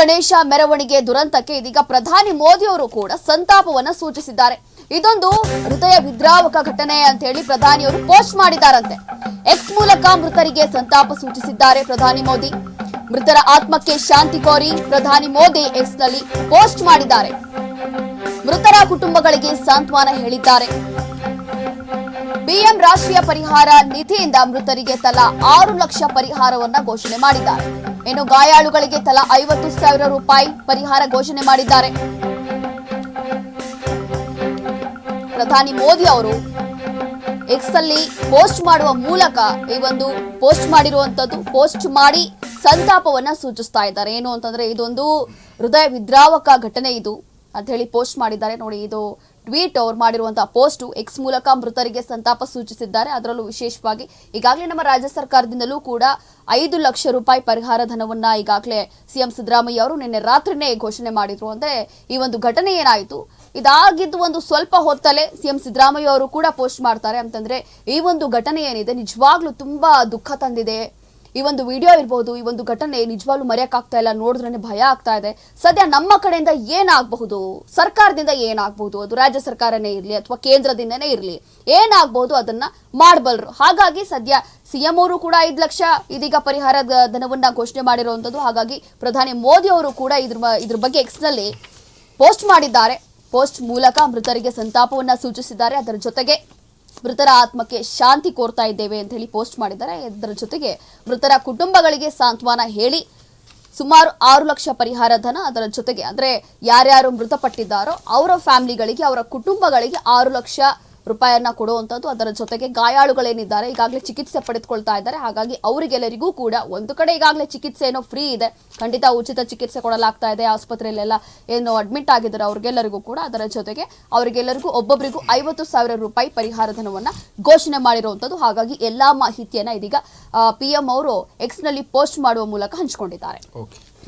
ಗಣೇಶ ಮೆರವಣಿಗೆ ದುರಂತಕ್ಕೆ ಇದೀಗ ಪ್ರಧಾನಿ ಮೋದಿ ಅವರು ಕೂಡ ಸಂತಾಪವನ್ನ ಸೂಚಿಸಿದ್ದಾರೆ. ಇದೊಂದು ಹೃದಯ ವಿದ್ರಾವಕ ಘಟನೆ ಅಂತ ಹೇಳಿ ಪ್ರಧಾನಿಯವರು ಪೋಸ್ಟ್ ಮಾಡಿದಾರಂತೆ ಎಕ್ಸ್ ಮೂಲಕ ಮೃತರಿಗೆ ಸಂತಾಪ ಸೂಚಿಸಿದ್ದಾರೆ ಪ್ರಧಾನಿ ಮೋದಿ. ಮೃತರ ಆತ್ಮಕ್ಕೆ ಶಾಂತಿ ಕೋರಿ ಪ್ರಧಾನಿ ಮೋದಿ ಎಕ್ಸ್ನಲ್ಲಿ ಪೋಸ್ಟ್ ಮಾಡಿದ್ದಾರೆ. ಮೃತರ ಕುಟುಂಬಗಳಿಗೆ ಸಾಂತ್ವನ ಹೇಳಿದ್ದಾರೆ. ಬಿಎಂ ರಾಷ್ಟ್ರೀಯ ಪರಿಹಾರ ನಿಧಿಯಿಂದ ಮೃತರಿಗೆ ತಲಾ ಆರು ಲಕ್ಷ ಪರಿಹಾರವನ್ನ ಘೋಷಣೆ ಮಾಡಿದ್ದಾರೆ. ಇನ್ನು ಗಾಯಾಳುಗಳಿಗೆ ತಲಾ ಐವತ್ತು ಸಾವಿರ ರೂಪಾಯಿ ಪರಿಹಾರ ಘೋಷಣೆ ಮಾಡಿದ್ದಾರೆ. ಪ್ರಧಾನಿ ಮೋದಿ ಅವರು ಎಕ್ಸ್ ಅಲ್ಲಿ ಪೋಸ್ಟ್ ಮಾಡುವ ಮೂಲಕ ಈ ಒಂದು ಪೋಸ್ಟ್ ಮಾಡಿರುವಂತದ್ದು, ಪೋಸ್ಟ್ ಮಾಡಿ ಸಂತಾಪವನ್ನ ಸೂಚಿಸ್ತಾ ಇದ್ದಾರೆ. ಏನು ಅಂತಂದ್ರೆ, ಇದೊಂದು ಹೃದಯ ವಿದ್ರಾವಕ ಘಟನೆ ಇದು ಅಂತ ಹೇಳಿ ಪೋಸ್ಟ್ ಮಾಡಿದ್ದಾರೆ. ನೋಡಿ, ಇದು ಟ್ವೀಟ್ ಅವರು ಮಾಡಿರುವಂತಹ ಪೋಸ್ಟ್ ಎಕ್ಸ್ ಮೂಲಕ ಮೃತರಿಗೆ ಸಂತಾಪ ಸೂಚಿಸಿದ್ದಾರೆ. ಅದರಲ್ಲೂ ವಿಶೇಷವಾಗಿ ಈಗಾಗಲೇ ನಮ್ಮ ರಾಜ್ಯ ಸರ್ಕಾರದಿಂದಲೂ ಕೂಡ ಐದು ಲಕ್ಷ ರೂಪಾಯಿ ಪರಿಹಾರ ಧನವನ್ನ ಈಗಾಗಲೇ ಸಿಎಂ ಸಿದ್ದರಾಮಯ್ಯ ಅವರು ನಿನ್ನೆ ರಾತ್ರಿನೇ ಘೋಷಣೆ ಮಾಡಿದ್ರು. ಅಂದ್ರೆ ಈ ಒಂದು ಘಟನೆ ಏನಾಯಿತು? ಇದಾಗಿದ್ದು ಒಂದು ಸ್ವಲ್ಪ ಹೊತ್ತಲ್ಲೇ ಸಿಎಂ ಸಿದ್ದರಾಮಯ್ಯ ಅವರು ಕೂಡ ಪೋಸ್ಟ್ ಮಾಡ್ತಾರೆ. ಅಂತಂದ್ರೆ ಈ ಒಂದು ಘಟನೆ ಏನಿದೆ, ನಿಜವಾಗ್ಲೂ ತುಂಬಾ ದುಃಖ ತಂದಿದೆ. ಈ ಒಂದು ವಿಡಿಯೋ ಇರ್ಬೋದು, ಈ ಒಂದು ಘಟನೆ ನಿಜವಾಗ್ಲೂ ಮರೆಯಕ್ಕಾಗ್ತಾ ಇಲ್ಲ ನೋಡಿದ್ರೆ ಭಯ ಆಗ್ತಾ ಇದೆ. ಸದ್ಯ ನಮ್ಮ ಕಡೆಯಿಂದ ಏನಾಗಬಹುದು? ಸರ್ಕಾರದಿಂದ ಏನಾಗಬಹುದು? ಅದು ರಾಜ್ಯ ಸರ್ಕಾರನೇ ಇರಲಿ ಅಥವಾ ಕೇಂದ್ರದಿಂದನೇ ಇರಲಿ, ಏನಾಗಬಹುದು ಅದನ್ನ ಮಾಡಬಲ್ರು. ಹಾಗಾಗಿ ಸದ್ಯ ಸಿಎಂ ಅವರು ಕೂಡ ಐದು ಲಕ್ಷ ಇದೀಗ ಪರಿಹಾರ ಧನವನ್ನ ಘೋಷಣೆ ಮಾಡಿರುವಂಥದ್ದು ಹಾಗಾಗಿ ಪ್ರಧಾನಿ ಮೋದಿ ಅವರು ಕೂಡ ಇದ್ರ ಇದ್ರ ಬಗ್ಗೆ ಎಕ್ಸ್ನಲ್ಲಿ ಪೋಸ್ಟ್ ಮಾಡಿದ್ದಾರೆ. ಪೋಸ್ಟ್ ಮೂಲಕ ಮೃತರಿಗೆ ಸಂತಾಪವನ್ನ ಸೂಚಿಸಿದ್ದಾರೆ. ಅದರ ಜೊತೆಗೆ ಮೃತರ ಆತ್ಮಕ್ಕೆ ಶಾಂತಿ ಕೋರ್ತಾ ಇದ್ದೇವೆ ಅಂತ ಹೇಳಿ ಪೋಸ್ಟ್ ಮಾಡಿದ್ದಾರೆ. ಇದರ ಜೊತೆಗೆ ಮೃತರ ಕುಟುಂಬಗಳಿಗೆ ಸಾಂತ್ವನ ಹೇಳಿ ಸುಮಾರು ಆರು ಲಕ್ಷ ಪರಿಹಾರ ಧನ ಅದರ ಜೊತೆಗೆ, ಅಂದ್ರೆ ಯಾರ್ಯಾರು ಮೃತಪಟ್ಟಿದ್ದಾರೋ ಅವರ ಫ್ಯಾಮಿಲಿಗಳಿಗೆ, ಅವರ ಕುಟುಂಬಗಳಿಗೆ ಆರು ಲಕ್ಷ ರೂಪಾಯಿಯನ್ನ ಕೊಡುವಂಥದ್ದು ಅದರ ಜೊತೆಗೆ ಗಾಯಾಳುಗಳೇನಿದ್ದಾರೆ ಈಗಾಗಲೇ ಚಿಕಿತ್ಸೆ ಪಡೆದುಕೊಳ್ತಾ ಇದ್ದಾರೆ. ಹಾಗಾಗಿ ಅವರಿಗೆಲ್ಲರಿಗೂ ಕೂಡ ಒಂದು ಕಡೆ ಈಗಾಗಲೇ ಚಿಕಿತ್ಸೆ ಏನೋ ಫ್ರೀ ಇದೆ. ಖಂಡಿತ ಉಚಿತ ಚಿಕಿತ್ಸೆ ಕೊಡಲಾಗ್ತಾ ಇದೆ. ಆಸ್ಪತ್ರೆಯಲ್ಲೆಲ್ಲ ಏನು ಅಡ್ಮಿಟ್ ಆಗಿದ್ದಾರೆ ಅವ್ರಿಗೆಲ್ಲರಿಗೂ ಕೂಡ. ಅದರ ಜೊತೆಗೆ ಅವರಿಗೆಲ್ಲರಿಗೂ ಒಬ್ಬೊಬ್ಬರಿಗೂ ಐವತ್ತು ಸಾವಿರ ರೂಪಾಯಿ ಪರಿಹಾರ ಧನವನ್ನ ಘೋಷಣೆ ಮಾಡಿರುವಂಥದ್ದು. ಹಾಗಾಗಿ ಎಲ್ಲಾ ಮಾಹಿತಿಯನ್ನ ಇದೀಗ ಪಿ ಎಂ ಅವರು ಎಕ್ಸ್ನಲ್ಲಿ ಪೋಸ್ಟ್ ಮಾಡುವ ಮೂಲಕ ಹಂಚಿಕೊಂಡಿದ್ದಾರೆ.